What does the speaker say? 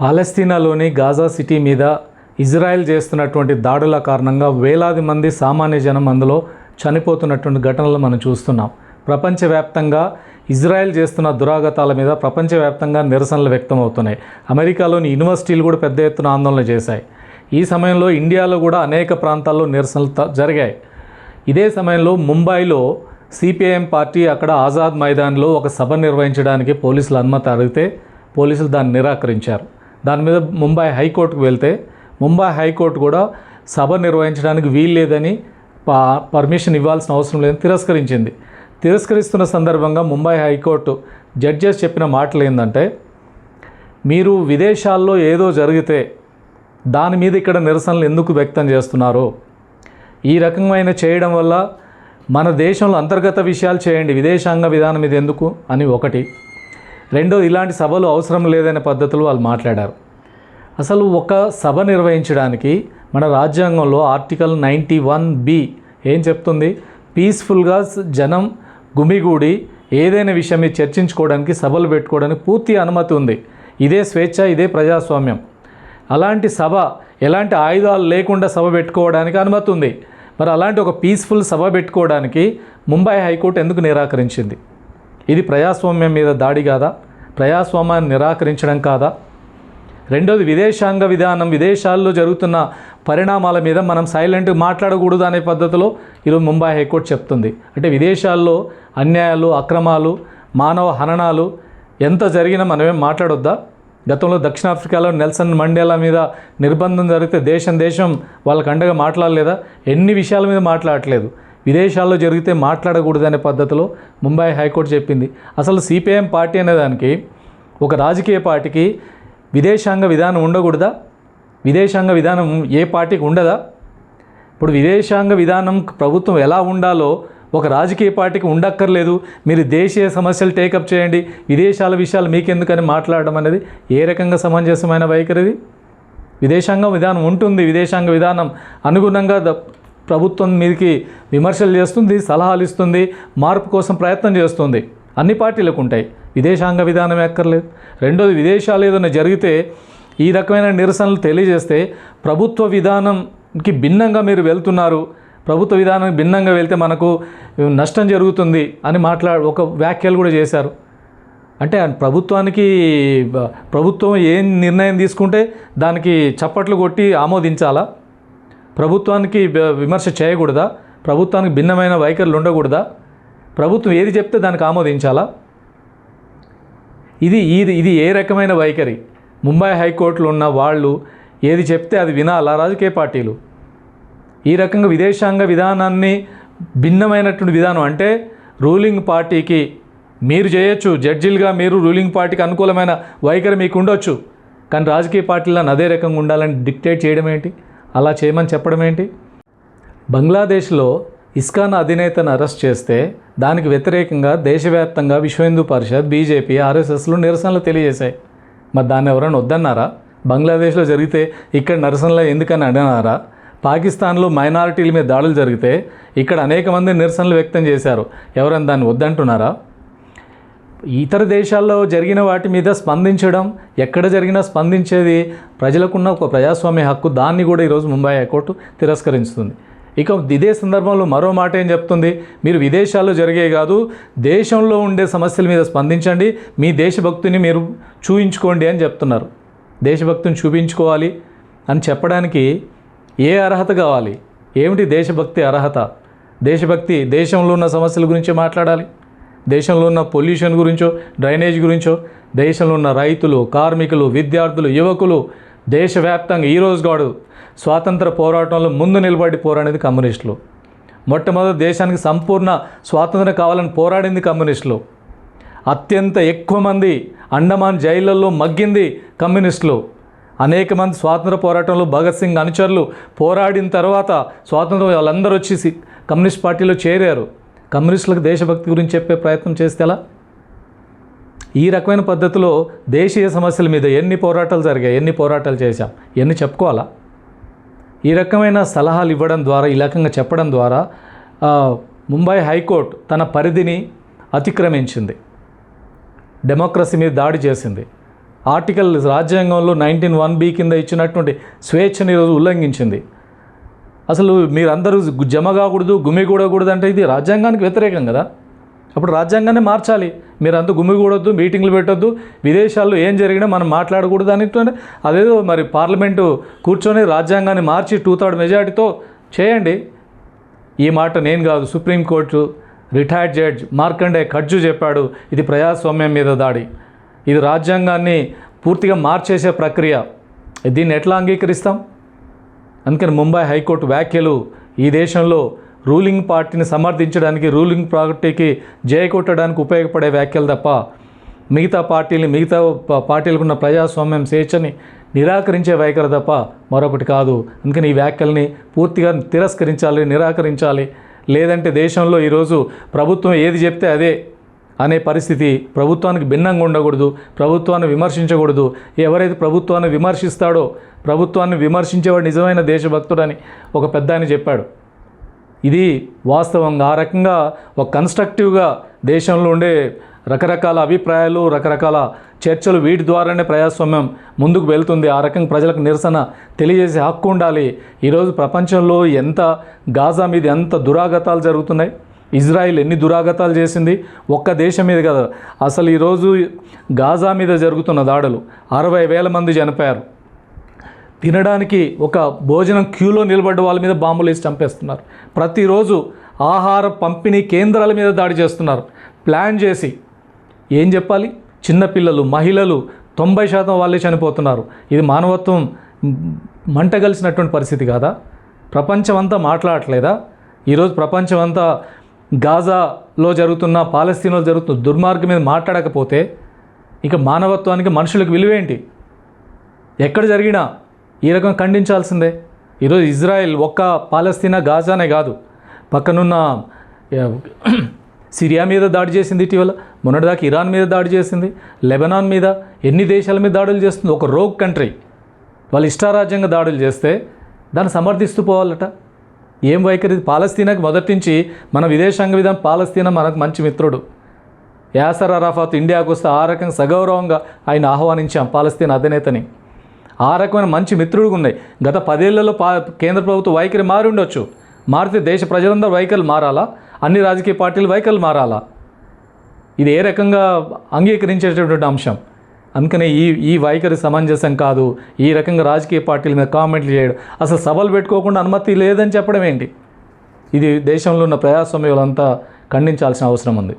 పాలస్తీనాలోని Gaza city మీద Israel చేస్తున్నటువంటి దాడుల కారణంగా వేలాది మంది సామాన్య జనం అందులో చనిపోతున్నటువంటి ఘటనలు మనం చూస్తున్నాం. ప్రపంచవ్యాప్తంగా ఇజ్రాయెల్ చేస్తున్న దురాగతాల మీద ప్రపంచవ్యాప్తంగా నిరసనలు వ్యక్తమవుతున్నాయి. అమెరికాలోని యూనివర్సిటీలు కూడా పెద్ద ఎత్తున ఆందోళన చేశాయి. ఈ సమయంలో ఇండియాలో కూడా అనేక ప్రాంతాల్లో నిరసనలు త- జరిగాయి. ఇదే సమయంలో ముంబైలో సిపిఐఎం పార్టీ అక్కడ ఆజాద్ మైదాన్లో ఒక సభ నిర్వహించడానికి పోలీసులు అనుమతి అడిగితే పోలీసులు దాన్ని నిరాకరించారు. దాని మీద ముంబై హైకోర్టుకు వెళ్తే ముంబై హైకోర్టు కూడా సభ నిర్వహించడానికి వీల్లేదని పా పర్మిషన్ ఇవ్వాల్సిన అవసరం లేదని తిరస్కరించింది. తిరస్కరిస్తున్న సందర్భంగా ముంబై హైకోర్టు జడ్జెస్ చెప్పిన మాటలు ఏంటంటే మీరు విదేశాల్లో ఏదో జరిగితే దాని మీద ఇక్కడ నిరసనలు ఎందుకు వ్యక్తం చేస్తున్నారు. ఈ రకమైన చేయడం వల్ల మన దేశంలో అంతర్గత విషయాలు చేయండి విదేశాంగ విధానం మీద ఎందుకు అని ఒకటి. రెండో ఇలాంటి సభలు అవసరం లేదనే పద్ధతులు వాళ్ళు మాట్లాడారు. అసలు ఒక సభ నిర్వహించడానికి మన రాజ్యాంగంలో ఆర్టికల్ నైంటీ వన్ బి ఏం చెప్తుంది? పీస్ఫుల్గా జనం గుమిగూడి ఏదైనా విషయం మీద చర్చించుకోవడానికి సభలు పెట్టుకోవడానికి పూర్తి అనుమతి ఉంది. ఇదే స్వేచ్ఛ ఇదే ప్రజాస్వామ్యం. అలాంటి సభ ఎలాంటి ఆయుధాలు లేకుండా సభ పెట్టుకోవడానికి అనుమతి ఉంది. మరి అలాంటి ఒక పీస్ఫుల్ సభ పెట్టుకోవడానికి ముంబై హైకోర్టు ఎందుకు నిరాకరించింది? ఇది ప్రజాస్వామ్యం మీద దాడి కాదా? ప్రజాస్వామ్యాన్ని నిరాకరించడం కాదా? రెండోది విదేశాంగ విధానం విదేశాల్లో జరుగుతున్న పరిణామాల మీద మనం సైలెంట్ మాట్లాడకూడదు అనే పద్ధతిలో ఈరోజు ముంబై హైకోర్టు చెప్తుంది. అంటే విదేశాల్లో అన్యాయాలు అక్రమాలు మానవ హననాలు ఎంత జరిగినా మనమేం మాట్లాడొద్దా? గతంలో దక్షిణాఫ్రికాలో నెల్సన్ మండేలా మీద నిర్బంధం జరిగితే దేశం దేశం వాళ్ళకి అండగా మాట్లాడలేదా? ఎన్ని విషయాల మీద మాట్లాడట్లేదు? విదేశాల్లో జరిగితే మాట్లాడకూడదనే పద్ధతిలో ముంబై హైకోర్టు చెప్పింది. అసలు సిపిఐఎం పార్టీ అనేదానికి ఒక రాజకీయ పార్టీకి విదేశాంగ విధానం ఉండకూడదా? విదేశాంగ విధానం ఏ పార్టీకి ఉండదా? ఇప్పుడు విదేశాంగ విధానం ప్రభుత్వం ఎలా ఉండాలో ఒక రాజకీయ పార్టీకి ఉండక్కర్లేదు. మీరు దేశీయ సమస్యలు టేకప్ చేయండి. విదేశాల విషయాలు మీకెందుకని మాట్లాడడం అనేది ఏ రకంగా సమంజసమైన వైఖరిది? విదేశాంగ విధానం ఉంటుంది. విదేశాంగ విధానం అనుగుణంగా ద ప్రభుత్వం మీదకి విమర్శలు చేస్తుంది సలహాలు ఇస్తుంది మార్పు కోసం ప్రయత్నం చేస్తుంది. అన్ని పార్టీలకు ఉంటాయి. విదేశాంగ విధానం ఎక్కర్లేదు రెండోది విదేశాలు ఏదైనా జరిగితే ఈ రకమైన నిరసనలు తెలియజేస్తే ప్రభుత్వ విధానంకి భిన్నంగా మీరు వెళ్తున్నారు. ప్రభుత్వ విధానానికి భిన్నంగా వెళ్తే మనకు నష్టం జరుగుతుంది అని మాట్లాడు ఒక వ్యాఖ్యలు కూడా చేశారు. అంటే ప్రభుత్వానికి ప్రభుత్వం ఏం నిర్ణయం తీసుకుంటే దానికి చప్పట్లు కొట్టి ఆమోదించాలా? ప్రభుత్వానికి విమర్శ చేయకూడదా? ప్రభుత్వానికి భిన్నమైన వైఖరులు ఉండకూడదా? ప్రభుత్వం ఏది చెప్తే దానికి ఆమోదించాలా? ఇది ఇది ఇది ఏ రకమైన వైఖరి? ముంబై హైకోర్టులో ఉన్న వాళ్ళు ఏది చెప్తే అది వినాలా? రాజకీయ పార్టీలు. ఈ రకంగా విదేశాంగ విధానాన్ని భిన్నమైనటువంటి విధానం అంటే రూలింగ్ పార్టీకి మీరు చేయొచ్చు జడ్జీలుగా మీరు రూలింగ్ పార్టీకి అనుకూలమైన వైఖరి మీకు ఉండొచ్చు. కానీ రాజకీయ పార్టీలను అదే రకంగా ఉండాలని డిక్టేట్ చేయడం ఏంటి అలా చేయమని చెప్పడం ఏంటి? బంగ్లాదేశ్లో ఇస్కాన్ అధినేతను అరెస్ట్ చేస్తే దానికి వ్యతిరేకంగా దేశవ్యాప్తంగా విశ్వ హిందూ పరిషత్ బీజేపీ ఆర్ఎస్ఎస్లు నిరసనలు తెలియజేశాయి. మరి దాన్ని ఎవరైనా వద్దన్నారా? బంగ్లాదేశ్లో జరిగితే ఇక్కడ నిరసనలు ఎందుకని అడిగినారా? పాకిస్తాన్లో మైనారిటీల మీద దాడులు జరిగితే ఇక్కడ అనేక మంది నిరసనలు వ్యక్తం చేశారు. ఎవరైనా దాన్ని వద్దంటున్నారా? ఇతర దేశాల్లో జరిగిన వాటి మీద స్పందించడం ఎక్కడ జరిగినా స్పందించేది ప్రజలకున్న ఒక ప్రజాస్వామ్య హక్కు. దాన్ని కూడా ఈరోజు ముంబై హైకోర్టు తిరస్కరిస్తుంది. ఇక ఇదే సందర్భంలో మరో మాట ఏం చెప్తుంది? మీరు విదేశాల్లో జరిగే కాదు దేశంలో ఉండే సమస్యల మీద స్పందించండి. మీ దేశభక్తిని మీరు చూపించుకోండి అని చెప్తున్నారు. దేశభక్తిని చూపించుకోవాలి అని చెప్పడానికి ఏ అర్హత కావాలి? ఏమిటి దేశభక్తి అర్హత? దేశభక్తి దేశంలో ఉన్న సమస్యల గురించి మాట్లాడాలి. దేశంలో ఉన్న పొల్యూషన్ గురించో డ్రైనేజ్ గురించో దేశంలో ఉన్న రైతులు కార్మికులు విద్యార్థులు యువకులు దేశవ్యాప్తంగా ఈరోజు గాడు కాడు స్వాతంత్ర పోరాటంలో ముందు నిలబడి పోరాడేది కమ్యూనిస్టులు. మొట్టమొదటి దేశానికి సంపూర్ణ స్వాతంత్రం కావాలని పోరాడింది కమ్యూనిస్టులు. అత్యంత ఎక్కువ మంది అండమాన్ జైళ్ళల్లో మగ్గింది కమ్యూనిస్టులు. అనేక మంది స్వాతంత్ర పోరాటంలో భగత్ సింగ్ అనుచరులు పోరాడిన తర్వాత స్వాతంత్రం వాళ్ళందరూ వచ్చి కమ్యూనిస్ట్ పార్టీలో చేరారు. కమ్యూనిస్టులకు దేశభక్తి గురించి చెప్పే ప్రయత్నం చేస్తే ఎలా? ఈ రకమైన పద్ధతిలో దేశీయ సమస్యల మీద ఎన్ని పోరాటాలు జరిగాయి ఎన్ని పోరాటాలు చేశాం ఎన్ని చెప్పుకోవాలా? ఈ రకమైన సలహాలు ఇవ్వడం ద్వారా ఈ రకంగా చెప్పడం ద్వారా ముంబై హైకోర్టు తన పరిధిని అతిక్రమించింది. డెమోక్రసీ మీద దాడి చేసింది. ఆర్టికల్ రాజ్యాంగంలో నైన్టీన్ వన్ బి కింద ఇచ్చినటువంటి స్వేచ్ఛను ఈరోజు ఉల్లంఘించింది. అసలు మీరందరూ జమ కాకూడదు గుమిగూడకూడదు అంటే ఇది రాజ్యాంగానికి వ్యతిరేకం కదా. అప్పుడు రాజ్యాంగాన్ని మార్చాలి. మీరంతా గుమిగూడొద్దు మీటింగ్లు పెట్టొద్దు విదేశాల్లో ఏం జరిగినా మనం మాట్లాడకూడదు అని అదేదో మరి పార్లమెంటు కూర్చొని రాజ్యాంగాన్ని మార్చి టూ థర్డ్ మెజార్టీతో చేయండి. ఈ మాట నేను కాదు supreme court retired judge Markandey Katju చెప్పాడు. ఇది ప్రజాస్వామ్యం మీద దాడి. ఇది రాజ్యాంగాన్ని పూర్తిగా మార్చేసే ప్రక్రియ. దీన్ని ఎట్లా అంగీకరిస్తాం? అందుకని ముంబై హైకోర్టు వ్యాఖ్యలు ఈ దేశంలో రూలింగ్ పార్టీని సమర్థించడానికి రూలింగ్ పార్టీకి జయ కొట్టడానికి ఉపయోగపడే వ్యాఖ్యలు తప్ప మిగతా పార్టీలు మిగతా ప- పార్టీలకు ఉన్న ప్రజాస్వామ్యం స్వేచ్ఛని నిరాకరించే వైఖరి తప్ప మరొకటి కాదు. అందుకని ఈ వ్యాఖ్యల్ని పూర్తిగా తిరస్కరించాలి నిరాకరించాలి. లేదంటే దేశంలో ఈరోజు ప్రభుత్వం ఏది చెప్తే అదే అనే పరిస్థితి ప్రభుత్వానికి భిన్నంగా ఉండకూడదు ప్రభుత్వాన్ని విమర్శించకూడదు. ఎవరైతే ప్రభుత్వాన్ని విమర్శిస్తాడో ప్రభుత్వాన్ని విమర్శించేవాడు నిజమైన దేశభక్తుడని ఒక పెద్ద ఆయన చెప్పాడు. ఇది వాస్తవంగా ఆ రకంగా ఒక కన్స్ట్రక్టివ్గా దేశంలో ఉండే రకరకాల అభిప్రాయాలు రకరకాల చర్చలు వీటి ద్వారానే ప్రజాస్వామ్యం ముందుకు వెళ్తుంది. ఆ రకంగా ప్రజలకు నిరసన తెలియజేసే హక్కు ఉండాలి. ఈరోజు ప్రపంచంలో ఎంత గాజా మీద ఎంత దురాగతాలు జరుగుతున్నాయి. ఇజ్రాయిల్ ఎన్ని దురాగతాలు చేసింది? ఒక్క దేశం మీద కదా. అసలు ఈరోజు గాజా మీద జరుగుతున్న దాడులు అరవై వేల మంది చనిపోయారు. తినడానికి ఒక భోజనం క్యూలో నిలబడ్డ వాళ్ళ మీద బాంబులు వేసి చంపేస్తున్నారు. ప్రతిరోజు ఆహార పంపిణీ కేంద్రాల మీద దాడి చేస్తున్నారు. ప్లాన్ చేసి ఏం చెప్పాలి? చిన్నపిల్లలు మహిళలు తొంభై శాతం వాళ్ళే చనిపోతున్నారు. ఇది మానవత్వం మంట కలిసినటువంటి పరిస్థితి కాదా? ప్రపంచం అంతా మాట్లాడట్లేదా? ఈరోజు ప్రపంచం అంతా గాజాలో జరుగుతున్న పాలస్తీన్లో జరుగుతున్న దుర్మార్గం మీద మాట్లాడకపోతే ఇక మానవత్వానికి మనుషులకు విలువేంటి ఎక్కడ జరిగినా ఈ రకం ఖండించాల్సిందే. ఈరోజు ఇజ్రాయెల్ ఒక్క పాలస్తీనా గాజానే కాదు. పక్కనున్న సిరియా మీద దాడి చేసింది ఇటీవల మొన్నటిదాకా ఇరాన్ మీద దాడి చేసింది లెబనాన్ మీద ఎన్ని దేశాల మీద దాడులు చేస్తుంది? ఒక రోగ్ కంట్రీ. వాళ్ళు ఇష్టారాజ్యంగా దాడులు చేస్తే దాన్ని సమర్థిస్తూ పోవాలట. ఏం వైఖరి? పాలస్తీనాకి మొదటి నుంచి మన విదేశాంగ విధానం పాలస్తీనా మనకు మంచి మిత్రుడు. యాసర్ అరాఫాత్ ఇండియాకు వస్తే ఆ రకంగా సగౌరవంగా ఆయన ఆహ్వానించాం పాలస్తీన్ అధినేతని. ఆ రకమైన మంచి మిత్రుడుగా ఉన్నాయి. గత పదేళ్ళలో పా కేంద్ర ప్రభుత్వ వైఖరి మారి ఉండొచ్చు. మారితే దేశ ప్రజలందరూ వైఖరి మారాలా? అన్ని రాజకీయ పార్టీలు వైఖరి మారాలా? ఇది ఏ రకంగా అంగీకరించేటటువంటి అంశం? అందుకనే ఈ ఈ వైఖరి సమంజసం కాదు. ఈ రకంగా రాజకీయ పార్టీల మీద కామెంట్లు చేయడం. అసలు సభలు పెట్టుకోకుండా అనుమతి లేదని చెప్పడం ఏంటి? ఇది దేశంలో ఉన్న ప్రజాస్వామ్యాలంతా ఖండించాల్సిన అవసరం ఉంది.